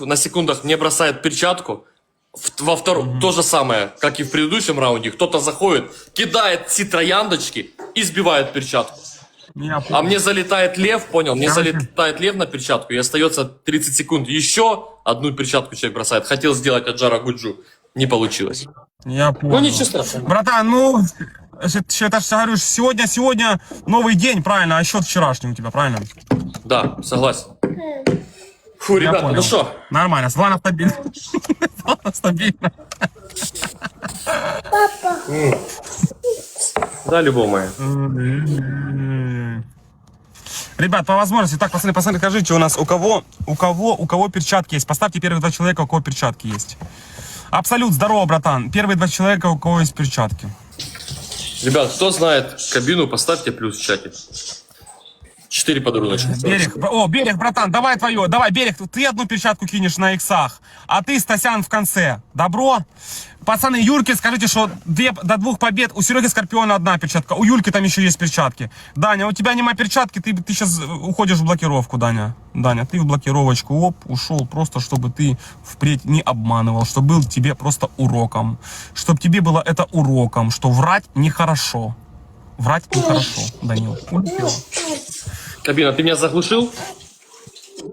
На секундах мне бросает перчатку. Во втором то же самое, как и в предыдущем раунде. Кто-то заходит, кидает все трояндочки и сбивает перчатку. А мне залетает лев, понял? Мне залетает лев на перчатку, и остается 30 секунд. Еще одну перчатку человек бросает. Хотел сделать от Джара Гуджу. Не получилось. Я понял. Ну ничего страшного. Братан, ну, это, это ж говорю, сегодня, сегодня новый день, правильно, а счет вчерашний у тебя, правильно? Да, согласен. Фу, Я ребята, понял. ну что? Нормально, Слана стабильно. Слана стабильно. Да, любовь моя. Ребят, по возможности, так, пацаны, пацаны, скажите, у нас у кого, у кого, у кого перчатки есть? Поставьте первых два человека, у кого перчатки есть. Абсолют, здорово, братан. Первые два человека, у кого есть перчатки. Ребят, кто знает кабину, поставьте плюс в чате. Четыре подаруночка. Берег, бра- о, Берег, братан, давай твое, давай, Берег, ты одну перчатку кинешь на иксах, а ты, Стасян, в конце. Добро? Пацаны, Юрке скажите, что две, до двух побед, у Сереги Скорпиона одна перчатка, у Юльки там еще есть перчатки. Даня, у тебя нема перчатки, ты, ты сейчас уходишь в блокировку, Даня. Даня, ты в блокировочку, оп, ушел, просто чтобы ты впредь не обманывал, что был тебе просто уроком. Чтобы тебе было это уроком, что врать нехорошо. Врать нехорошо, Данил. Улетел. Кабина, ты меня заглушил?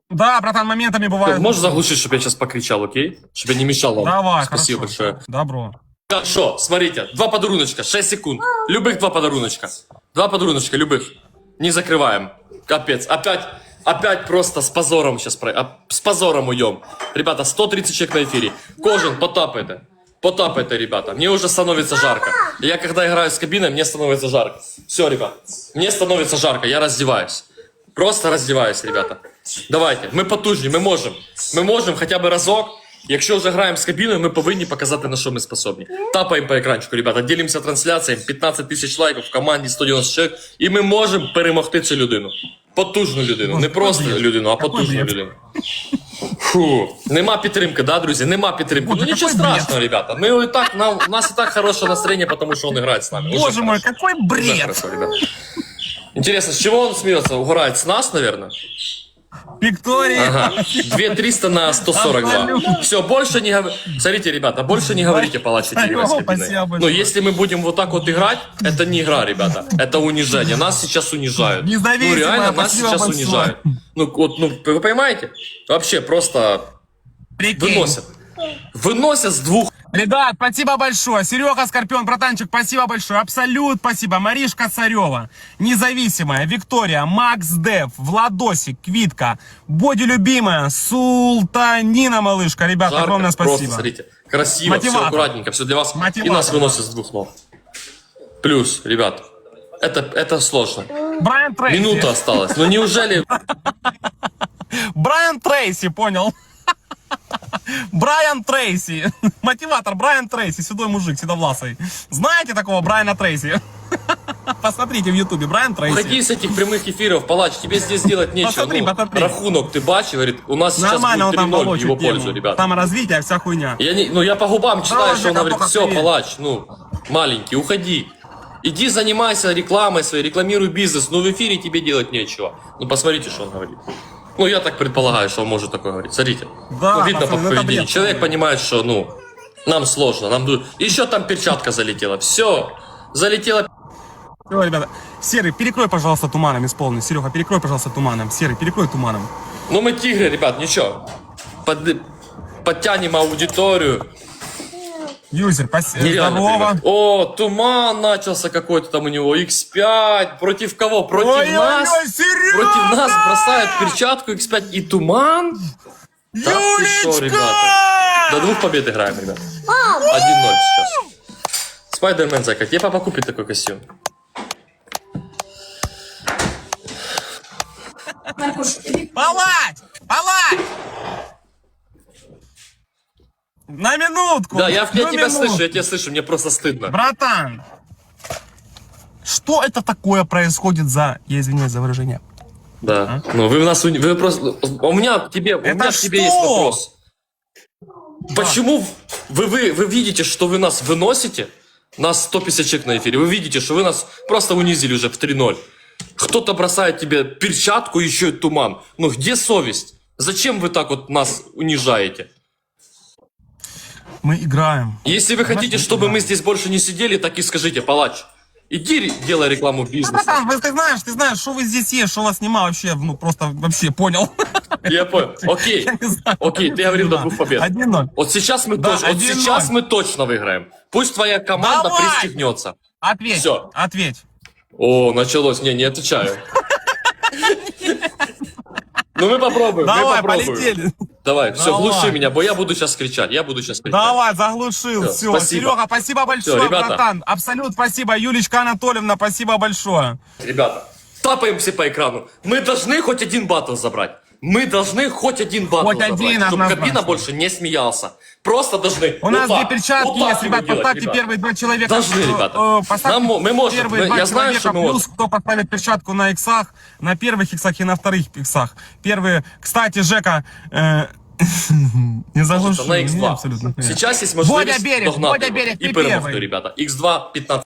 Да, братан, моментами бывает. Можешь заглушить, чтобы я сейчас покричал, окей? Чтобы я не мешал вам. Давай, Спасибо хорошо. большое. Добро. Хорошо, смотрите, два подаруночка, 6 секунд. Любых два подаруночка. Два подаруночка, любых. Не закрываем. Капец, опять, опять просто с позором сейчас, про... с позором уйдем. Ребята, 130 человек на эфире. Кожан, потапайте. Потапайте, ребята. Мне уже становится жарко. Я когда играю с кабиной, мне становится жарко. Все, ребят, мне становится жарко, я раздеваюсь. Просто раздіваюсь, ребята. Давайте, ми потужні, ми можемо. Ми можемо хоча б разок. Якщо вже граємо з кабіною, ми повинні показати, на що ми способні. Тапаємо по екранчику, ребята, ділимося трансляціями, 15 тисяч лайків в команді 190 чоловік, і ми можемо перемогти цю людину. Потужну людину. Не просто людину, а потужну бред. людину. Фу, нема підтримки, да, друзі? Нема підтримки. Боже, Ну нічого какой бред. страшного, ребята. Ми і так, нам, у нас і так хороше настроєння, тому що він грає з нами. Уже Боже мой, хорошо. какой Уже бред! хорошо, ребята. Интересно, с чего он смеется? Угорает с нас, наверное? Виктория! Ага. 2300 на 142. Абсолютно. Все, больше не говорите. Смотрите, ребята, больше не говорите палач Спасибо, спасибо Но если мы будем вот так вот играть, это не игра, ребята. Это унижение. Нас сейчас унижают. Ну реально, нас сейчас унижают. Ну вот, ну вы понимаете? Вообще просто выносят. Выносят с двух Ребят, спасибо большое. Серега Скорпион, братанчик, спасибо большое. Абсолют, спасибо. Маришка Царева, Независимая, Виктория, Макс Дев, Владосик, Квитка, Боди Любимая, Султанина Малышка. Ребят, жарко. огромное Просто, спасибо. смотрите, красиво, все Мотиватор. аккуратненько, все для вас. И Мотиватор. нас выносят с двух ног. Плюс, ребят, это, это сложно. Брайан Трейси. Минута осталась. Ну неужели Брайан Трейси, понял? Брайан Трейси. Мотиватор Брайан Трейси, седой мужик, седовласый. Знаете такого Брайана Трейси? Посмотрите в ютубе, Брайан Трейси. Уходи с этих прямых эфиров, палач, тебе здесь делать нечего. Посмотри, ну, посмотри. Рахунок ты бачишь, говорит, у нас Нормально сейчас будет 3-0 в его тему. пользу, ребята. Там развитие, вся хуйня. Я не, ну я по губам читаю, Давай, что он говорит, все, привет. палач, ну, маленький, уходи. Иди занимайся рекламой своей, рекламируй бизнес, ну в эфире тебе делать нечего. Ну посмотрите, что он говорит. Ну я так предполагаю, что он может такое говорить. Смотрите. Да, ну, видно пацаны, по поведению. бред. Человек понимает, что, ну, нам сложно, нам... Еще там перчатка залетела. Все, залетела Все, ребята. Серый, перекрой, пожалуйста, туманом исполни. Серега, перекрой, пожалуйста, туманом. Серый, перекрой туманом. Ну мы тигры, ребят, ничего. Под- подтянем аудиторию. Юзер, спасибо. Нереально, Здорово. ребят. О, туман начался какой-то там у него. X5. Против кого? Против нас? Ой-ой-ой, Серега! Против нас бросают перчатку X5 и туман? Да ты Юлечка! ребята? До двух побед играем, ребят. 1-0 сейчас. Спайдермен, зайка, тебе папа купит такой костюм. Палать! Палать! На минутку! Да, я, я тебя слышу, я тебя слышу, мне просто стыдно. Братан, что это такое происходит за, я извиняюсь за выражение, Да. Ну, вы у нас... Вы просто... У меня к тебе, у Это меня к тебе что? есть вопрос. Почему вы, вы, вы видите, что вы нас выносите? Нас 150 человек на эфире. Вы видите, что вы нас просто унизили уже в 3-0. Кто-то бросает тебе перчатку, еще и туман. Ну, где совесть? Зачем вы так вот нас унижаете? Мы играем. Если вы хотите, чтобы да. мы здесь больше не сидели, так и скажите, палач, иди делай рекламу Ну, бизнеса. братан, вы- ты знаешь, ты знаешь, что вы здесь есть, что вас нема вообще, ну, просто вообще понял. Я понял. Окей. Я. Окей, ты говорил до двух побед. 1-0. Вот сейчас мы Да, точно, вот 1-0. сейчас мы точно выиграем. Пусть твоя команда Давай! пристегнется. Ответь, Всё. ответь. О, началось. Не, не отвечаю. Ну мы попробуем, мы Давай, попробуем. полетели. Давай, все, Давай. глуши меня, бо я буду сейчас кричать, я буду сейчас кричать. Давай, заглушил, Всё, все. спасибо. Серега, спасибо большое, Всё, ребята. братан. Абсолют спасибо. Юлечка Анатольевна, спасибо большое. Ребята, тапаемся по экрану. Мы должны хоть один батл забрать. Мы должны хоть один батл Хоть забрать, один, чтобы кабина больше не смеялся. Просто должны. У нас две перчатки вот есть, ребят, делать, поставьте ребят. первые два человека. Должны, ребята. э, поставьте Нам мы можем, Первые мы- два я знаю, что мы плюс, можем. кто поставит перчатку на иксах, на первых иксах и на вторых иксах. Первые, кстати, Жека, э, не заглушил. На не, X2. абсолютно. Сейчас есть можливість Бодя Берег, догнати Бодя його Берег, ти перемогти, ребята. X2 15.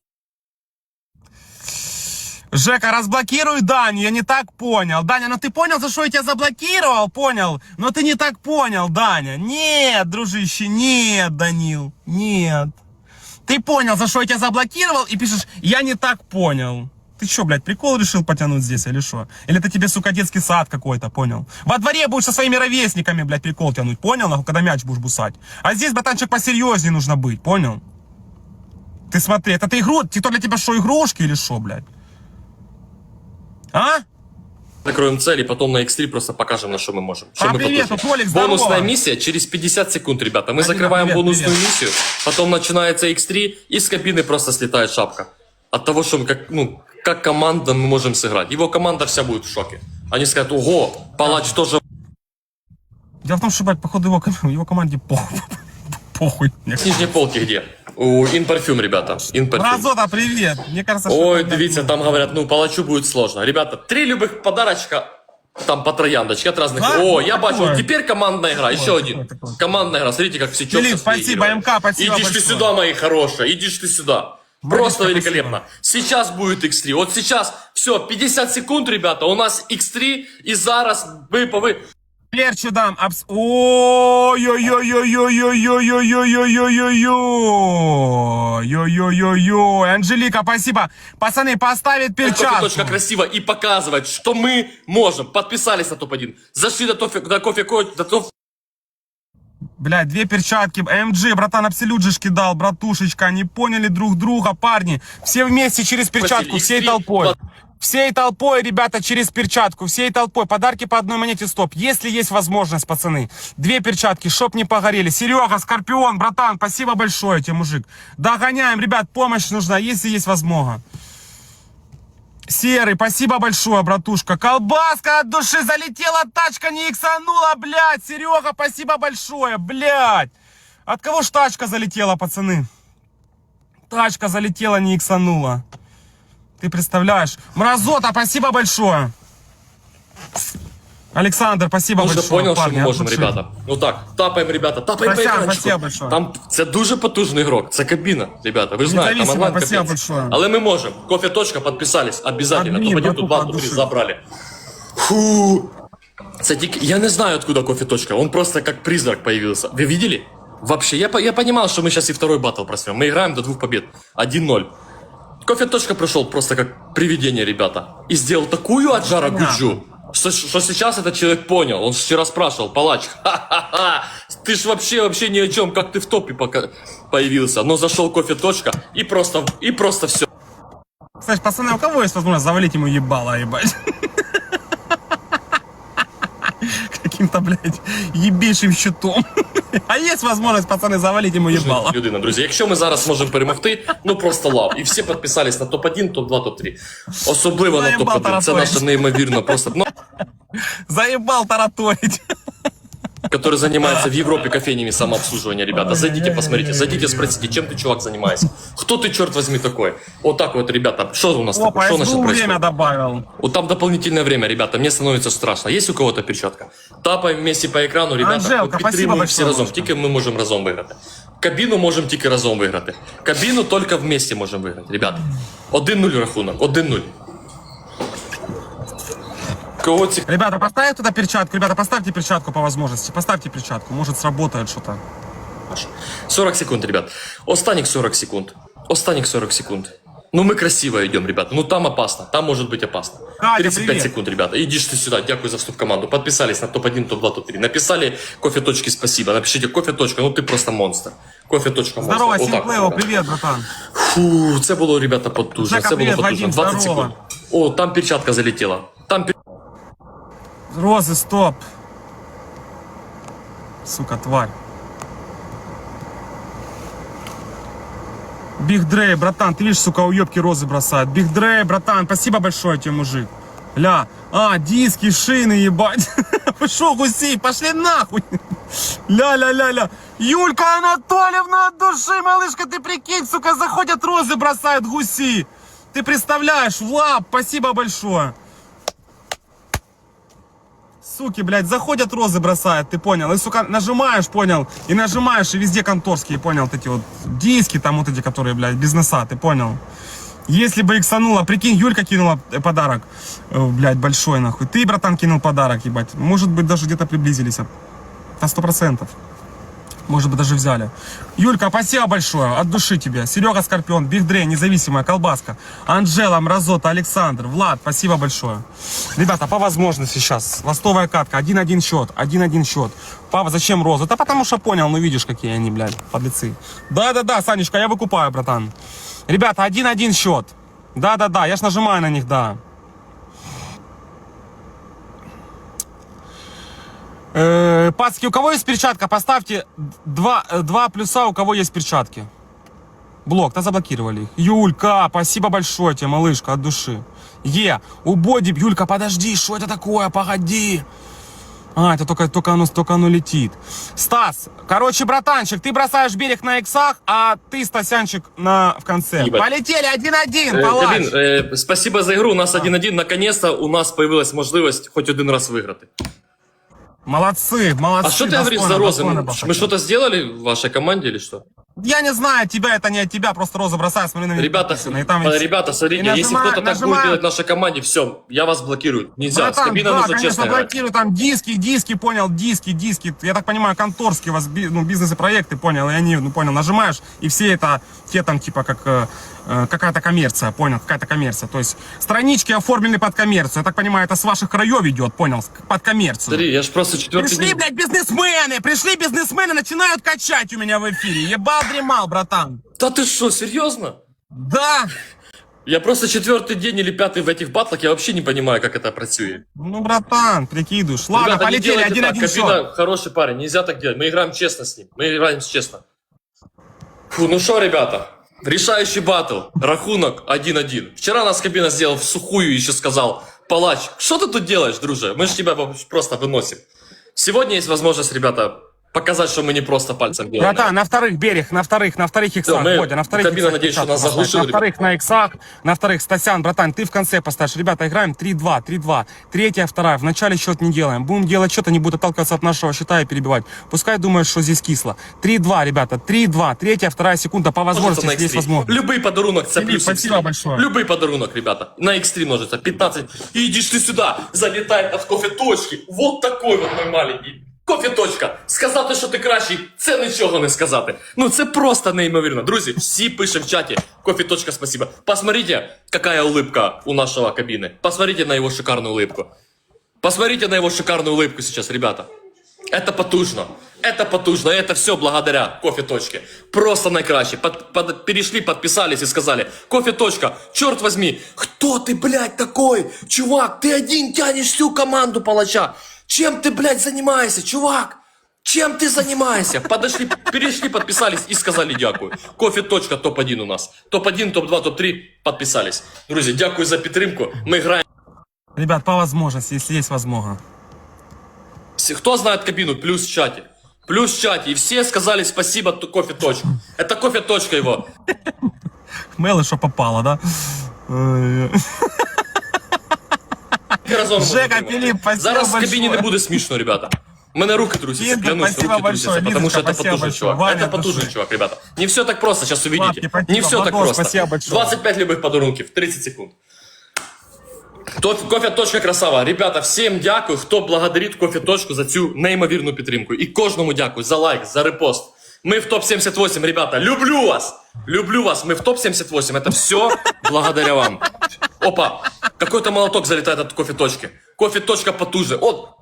Жека, разблокируй Даню, я не так понял. Даня, ну ты понял, за что я тебя заблокировал? Понял? Но ты не так понял, Даня. Нет, дружище, нет, Данил, нет. Ты понял, за что я тебя заблокировал и пишешь, я не так понял. Ты что, блядь, прикол решил потянуть здесь или что? Или это тебе, сука, детский сад какой-то, понял? Во дворе будешь со своими ровесниками, блядь, прикол тянуть, понял? нахуй, Когда мяч будешь бусать. А здесь, братанчик, посерьезнее нужно быть, понял? Ты смотри, это ты игру, это для тебя что, игрушки или что, блядь? А? Закроем цель и потом на X3 просто покажем, на что мы можем. Что А, мы привет. Толик, здорово. Бонусная миссия через 50 секунд, ребята. Мы Алина, закрываем привет, бонусную привет. миссию, потом начинается X3, и с кабины просто слетает шапка. От того, что мы как, ну, как команда мы можем сыграть. Его команда вся будет в шоке. Они скажут, ого, палач тоже Дело в том, что, блядь, походу, его, его команде похуй. Похуй. нижней полке где? У Инпарфюм, ребята. Инпарфюм. Разота, привет. Мне кажется, что... Ой, дивіться, ну, там говорят, ну, палачу будет сложно. Ребята, три любых подарочка, там по трояндочке от разных. Да? О, я бачу, теперь командная игра, еще один. Командная игра, смотрите, как все четко Филипп, спасибо. МК, спасибо Идишь ты сюда, мои хорошие, идишь ты сюда. Просто великолепно. Сейчас будет X3. Вот сейчас, все, 50 секунд, ребята, у нас X3, и зараз вы повы... Лерчу дам. Абс... Ой-ой-ой-ой-ой-ой-ой-ой-ой-ой-ой-ой-ой-ой-ой-ой. Анжелика, спасибо. Пацаны, поставить перчатку. Точка красиво и показывать, что мы можем. Подписались на топ-1. Зашли до, тофе, до кофе, до топ Блядь, две перчатки. МГ, братан, абсолют же ж кидал, братушечка. Они поняли друг друга, парни. Все вместе через перчатку, всей X3, толпой. Всей толпой, ребята, через перчатку, всей толпой. Подарки по одной монете стоп. Если есть возможность, пацаны. Две перчатки, чтоб не погорели. Серега, Скорпион, братан, спасибо большое тебе, мужик. Догоняем, ребят, помощь нужна, если есть возможно. Серый, спасибо большое, братушка. Колбаска от души залетела, тачка не иксанула, блядь. Серега, спасибо большое, блядь. От кого ж тачка залетела, пацаны? Тачка залетела, не иксанула. Ты представляешь? Мразота, спасибо большое. Александр, спасибо Уже большое. понял, що парни, ми от можемо, души. ребята. Ну так, тапаємо, ребята, тапаємо по Спасибо, екранчику. спасибо большое. Там це дуже потужний ігрок, це кабіна, ребята. Ви ж знаєте, там Независимо, онлайн спасибо капець. большое. Але ми можемо. Кофе точка, підписались, обязательно. Адмін, Топ-1, тут братуха, два, от тут душі. забрали. Фу. Це тільки, я не знаю, откуда кофе точка. Он просто как призрак появился. Вы видели? Вообще, я, по- я понимал, что мы сейчас и второй батл просрем. Мы играем до двух побед. 1-0. Кофе точка пришел просто как привидение, ребята. И сделал такую отжара гуджу, что, что сейчас этот человек понял. Он вчера спрашивал, палач, ха-ха-ха, ты ж вообще, вообще ни о чем, как ты в топе пока появился. Но зашел кофе точка и просто, и просто все. Кстати, пацаны, у кого есть возможность завалить ему ебало, ебать? Каким-то, блядь, ебейшим щитом. А есть возможность, пацаны, завалить ему ебало? Людина, друзі. Якщо ми зараз можемо перемогти, ну просто лав. І всі підписались на топ-1, топ-2, топ-3. Особливо на Заєбав топ-1. Це наше неймовірно просто. Заебал тараторить. который занимается в Европе кофейнями самообслуживания, ребята. Зайдите, посмотрите, зайдите, спросите, чем ты, чувак, занимаешься. Кто ты, черт возьми, такой? Вот так вот, ребята. Что у нас такое? Опа, Что у нас СБУ сейчас время происходит? добавил. Вот там дополнительное время, ребята, мне становится страшно. Есть у кого-то перчатка? Тапаем вместе по екрану, ребята. Анжелка, Ми спасибо підтримуємо всі большое, разом. Машка. Тільки ми можемо разом виграти. Кабіну можемо тільки разом виграти. Кабіну тільки вместе можемо виграти, ребята. 1-0 рахунок, 1-0. Кого ці... Ребята, поставь туда перчатку. Ребята, поставьте перчатку по возможности. Поставьте перчатку. Может, сработает что-то. 40 секунд, ребят. Останніх 40 секунд. Останніх 40 секунд. Ну, мы красиво идем, ребята. Ну, там опасно. Там может быть опасно. Катя, 35 привет. секунд, ребята. Идишь ты сюда. Дякую за вступ в команду. Подписались на топ-1, топ-2, топ-3. Написали кофе точки спасибо. Напишите кофе точка. Ну, ты просто монстр. Кофе точка монстр. Здорово, Отак, Синклео, ребята. привет, братан. Фу, це було, ребята, потужно. Жека, Це було привіт, потужно. Вадим, 20 здорово. секунд. О, там перчатка залетела. Розы, стоп. Сука, тварь. Биг Дрей, братан, ты видишь, сука, уебки розы бросают. Биг Дрей, братан, спасибо большое тебе, мужик. Ля, а, диски, шины, ебать. Пошел, гусей, пошли нахуй. Ля-ля-ля-ля. Юлька Анатольевна от души, малышка, ты прикинь, сука, заходят розы, бросают гуси. Ты представляешь, Влад, спасибо большое. Суки, блядь, заходят розы бросают, ты понял? И, сука, нажимаешь, понял? И нажимаешь, и везде конторские, понял? Вот эти вот диски там вот эти, которые, блядь, бизнеса, ты понял? Если бы иксанула, прикинь, Юлька кинула э, подарок, э, блядь, большой нахуй. Ты, братан, кинул подарок, ебать. Может быть, даже где-то приблизились. а, На сто процентов. Может быть, даже взяли. Юлька, спасибо большое. От души тебе. Серега Скорпион, Биг Дрей, независимая колбаска. Анжела, Мразота, Александр, Влад, спасибо большое. Ребята, по возможности сейчас. Ластовая катка, 1-1 счет, 1-1 счет. Папа, зачем розы? Да потому что понял, ну видишь, какие они, блядь, подлецы. Да-да-да, Санечка, я выкупаю, братан. Ребята, 1-1 счет. Да-да-да, я ж нажимаю на них, да. Э, пацки, у кого есть перчатка, поставьте два, э, два плюса, у кого есть перчатки. Блок, да заблокировали их. Юлька, спасибо большое тебе, малышка, от души. Е, у Боди, Юлька, подожди, что это такое, погоди. А, это только, только, оно, только оно летит. Стас, короче, братанчик, ты бросаешь берег на иксах, а ты, Стасянчик, на, в конце. Ебать. Полетели, один-один, Е, палач. Кабін, е, спасибо за игру. У нас 1-1. Наконец-то у нас появилась можливість хоч один раз виграти. Молодцы, молодцы. А что ты говоришь за розы? Мы, что-то сделали в вашей команде или что? Я не знаю, тебя это не от тебя, просто розы бросаю, смотри на меня. Ребята, и там э, ребята, смотрите, И если нажимаю- кто-то так будет нажимаю. делать в нашей команде, все, я вас блокирую. Нельзя, с Братан, кабиной да, нужно конечно, честно блокирую, там диски, диски, понял, диски, диски. Я так понимаю, конторские у вас ну, бизнес и проекты, понял, и они, ну, понял, нажимаешь, и все это, те там, типа, как э, э, какая-то коммерция, понял, какая-то коммерция. То есть странички оформлены под коммерцию. Я так понимаю, это с ваших краев идет, понял, с- под коммерцию. Смотри, я ж просто четвертый Пришли, день... блядь, бизнесмены! Пришли бизнесмены, начинают качать у меня в эфире. Ебал дремал, братан. Да ты что, серьезно? Да! Я просто четвертый день или пятый в этих батлах, я вообще не понимаю, как это працює. Ну, братан, прикидываешь. Ладно, Ребята, полетели, так, счет. Кабина хороший парень, нельзя так делать. Мы играем честно с ним, мы играем честно. Фу, ну что, ребята, решающий батл, рахунок 1-1. Вчера нас Кабина сделал в сухую, еще сказал, палач, что ты тут делаешь, друже? Мы же тебя просто выносим. Сегодня есть возможность, ребята, показать, что мы не просто пальцем делаем. Братан, на вторых берег, на вторых, на вторых иксах, мы- Бодя, на вторых Кабина, иксах надеюсь, что нас заглушил, На вторых на иксах, на вторых, Стасян, братан, ты в конце поставишь. Ребята, играем 3-2, 3-2, третья, вторая, в начале счет не делаем. Будем делать счет, они будут отталкиваться от нашего счета и перебивать. Пускай думают, что здесь кисло. 3-2, ребята, 3-2, третья, вторая секунда, по возможности, если есть X3. возможность. Любый подарунок, Филипп, плюс спасибо X3. большое. Любый подарунок, ребята. На X3 множится. 15. И идишь ты сюда, залетает от кофе точки. Вот такой вот мой маленький. Кофе точка. Сказати, що ти кращий, це нічого не сказати. Ну це просто неймовірно. Друзі, всі пишемо в чаті. Кофе точка, спасибо. Посмотрите, какая улыбка у нашего кабины. Посмотрите на его шикарную улыбку. Посмотрите на его шикарную улыбку сейчас, ребята. Это потужно. Это потужно. Это все благодаря кофе точке. Просто найкраще. Под, под- перешли, подписались и сказали, кофе точка, черт возьми, кто ты, блядь, такой? Чувак, ты один тянешь всю команду палача. Чем ты, блядь, занимаешься, чувак? Чем ты занимаешься? Подошли, перешли, подписались и сказали дякую. Кофе точка топ-1 у нас. Топ-1, топ-2, топ-3 подписались. Друзі, дякую за підтримку. Ми граємо. Ребят, по возможности, если есть возможность. Все, Кто знает кабину, плюс в чате. Плюс в чате. И все сказали спасибо т- кофе точка. Это кофе точка его. Хмелы, что попало, да? Ой. І разом Жека, можна тримати. Філіп, спасибо Зараз в кабіні большое. не буде смішно, ребята. У мене руки трусятся, Лиза, клянусь, спасибо руки большое. трусятся, потому что Лизочка, это спасибо потужный большое. чувак. Ваня, это от потужный души. чувак, ребята. Не все так просто, сейчас увидите. Лапки, спасибо, Не все так Владос, просто. спасибо большое. 25 любых подарунків, 30 секунд. Тоф- Кофе точка красава. Ребята, всім дякую, хто благодарить кофе точку за цю неймовірну підтримку. І кожному дякую за лайк, за репост. Ми в топ 78, ребята. Люблю вас! Люблю вас. Мы в топ 78. Это все благодаря вам. Опа, какой-то молоток залетает от кофе точки. Кофе точка потуже. Вот,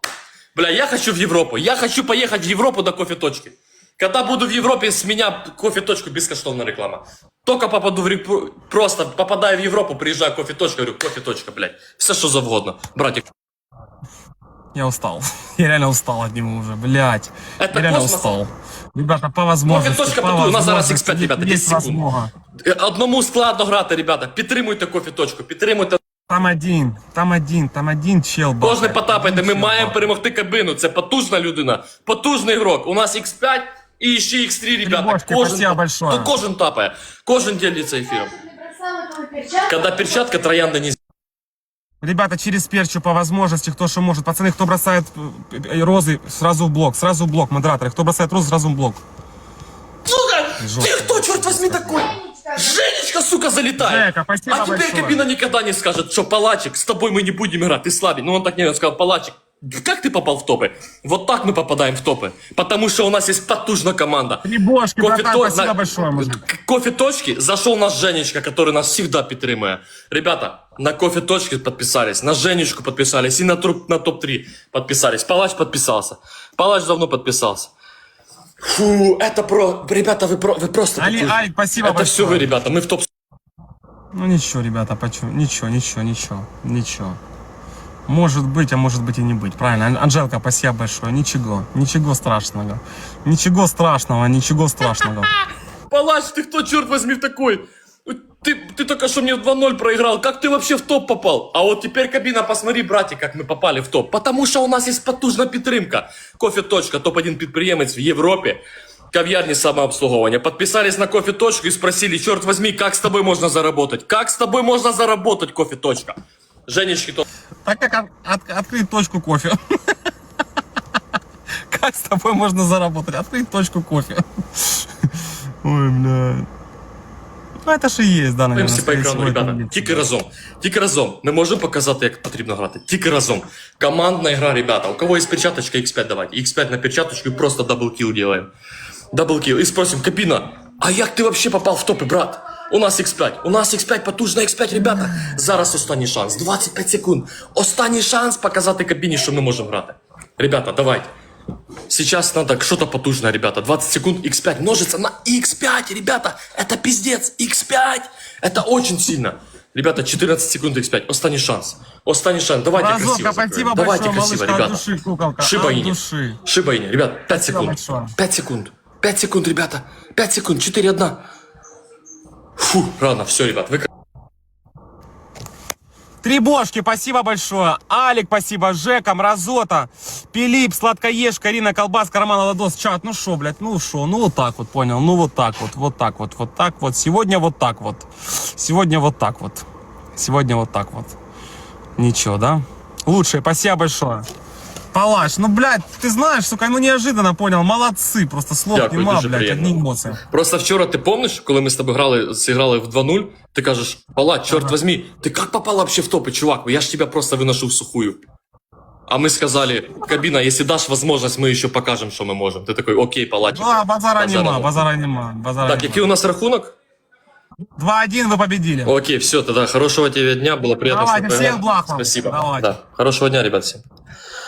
бля, я хочу в Европу. Я хочу поехать в Европу до кофе точки. Когда буду в Европе, с меня кофе точку бескоштовная реклама. Только попаду в Реп- просто попадаю в Европу, приезжаю в кофе точка, говорю, кофе точка, блядь. Все что завгодно. Братик, Я устал. Я реально устал от него уже, блядь. Это Я реально космос. устал. Ребята, по возможности. точка по поту, у нас зараз возможности, X5, ребята, 10 есть секунд. возможно. Е, Одному складно грати, ребята. Підтримуйте кофе точку, підтримуйте. Там один, там один, там один чел. Кожне бахает. потапайте. Ми Один чел маємо бахает. перемогти кабину. Це потужна людина, потужний ігрок. У нас X5 і ще X3, ребята. Грибочки, Кожен, спасибо большое. то кожен тапає, кожен ділиться ефіром. Когда перчатка троянда не Ребята, через перчу по возможности, кто что может. Пацаны, кто бросает э, розы, сразу в блок, сразу в блок, модераторы. Кто бросает розы, сразу в блок. Сука! Жестко. Ты кто, черт возьми, такой? Женечка, сука, залетает. Жека, спасибо а теперь большое. кабина никогда не скажет, что Палачик, с тобой мы не будем играть, ты слабый. Ну он так не сказал, Палачик, как ты попал в топы? Вот так мы попадаем в топы. Потому что у нас есть потужная команда. Грибошки, братан, то- спасибо на- большое, мужик. Кофе точки зашел наш Женечка, который нас всегда підтримує. Ребята, на кофе точки подписались, на Женечку подписались и на, тру- на топ-3 подписались. Палач подписался. Палач давно подписался. Фу, это про... Ребята, вы, про... вы просто... Али- потужны. Алик, спасибо Это все большое. вы, ребята, мы в топ Ну ничего, ребята, почему? Ничего, ничего, ничего, ничего. Может быть, а может быть и не быть. Правильно. Ан- Анжелка, спасибо большое. Ничего, ничего страшного. Ничего страшного, ничего страшного. Палач, ты кто, черт возьми, такой? Ты, ты только что мне в 2-0 проиграл. Как ты вообще в топ попал? А вот теперь, кабина, посмотри, братик, как мы попали в топ. Потому что у нас есть потужная підтримка. Кофе точка, топ-1 підприємець в Європі. Кав'ярні самообслуговування. Подписались на кофе точку и спросили, черт возьми, как с тобой можно заработать? Как с тобой можно заработать, кофе точка? Женечки, то... Так как от- от- открыть точку кофе. Как с тобой можно заработать? Открыть точку кофе. Ой, бля. Ну это же и есть, да, наверное. Дивимося по скорее екрану, всего, это ребята. есть. Тільки разом. Тільки разом. Ми можемо показати, як потрібно грати. Тільки разом. Командна гра, ребята. У кого є перчаточка X5 давайте. X5 на перчаточку і просто даблкіл делаем. Даблкіл. І спросим, кабіна, а як ти вообще попав в топи, брат? У нас X5. У нас X5, потужна X5, ребята. Зараз останній шанс. 25 секунд. Останній шанс показати кабіні, що ми можемо грати. Ребята, давайте. Сейчас надо что-то потужное, ребята. 20 секунд, x5 множится на x5, ребята. Это пиздец, x5. Это очень сильно. Ребята, 14 секунд x5. Останній шанс. Останній шанс. Давайте Разок, красиво. спасибо закроем. большое, Давайте красиво, малышка, от ребята. души, куколка, от Шибаини. души. Шибаини. Ребят, 5 секунд. большое. 5 секунд. 5 секунд, ребята. 5 секунд. 4-1. Фу, рано. Все, ребят. Вы Три бошки, спасибо большое. Алик, спасибо. Жека, Мразота, Пилип, Сладкоежка, Ирина, Колбаска, Роман Ладос, чат. Ну шо, блядь, ну шо, ну вот так вот, понял. Ну вот так вот, вот так вот, вот так вот. Сегодня вот так вот. Сегодня вот так вот. Сегодня вот так вот. Ничего, да? Лучшее, спасибо большое. Палаш, ну, блядь, ты знаешь, сука, ну неожиданно понял. Молодцы, просто слов Дякую, нема, дуже блядь, приємно. одни эмоции. Просто вчора ти помниш, коли ми з тобою грали, зіграли в 2-0, ти кажеш, Пала, черт возьми, ты как попал вообще в топы, чувак? Я ж тебя просто выношу в сухую. А мы сказали, кабина, если дашь возможность, мы еще покажем, что мы можем. Ты такой, окей, палачик. А, базара Базара нема, нема. базара нема, базара Так, нема. який у нас рахунок? 2-1 вы победили. Окей, все, тогда хорошего тебе дня, было приятно Давайте, с тобой всех играть. благ вам. Спасибо. Давайте. Да, хорошего дня, ребят, всем.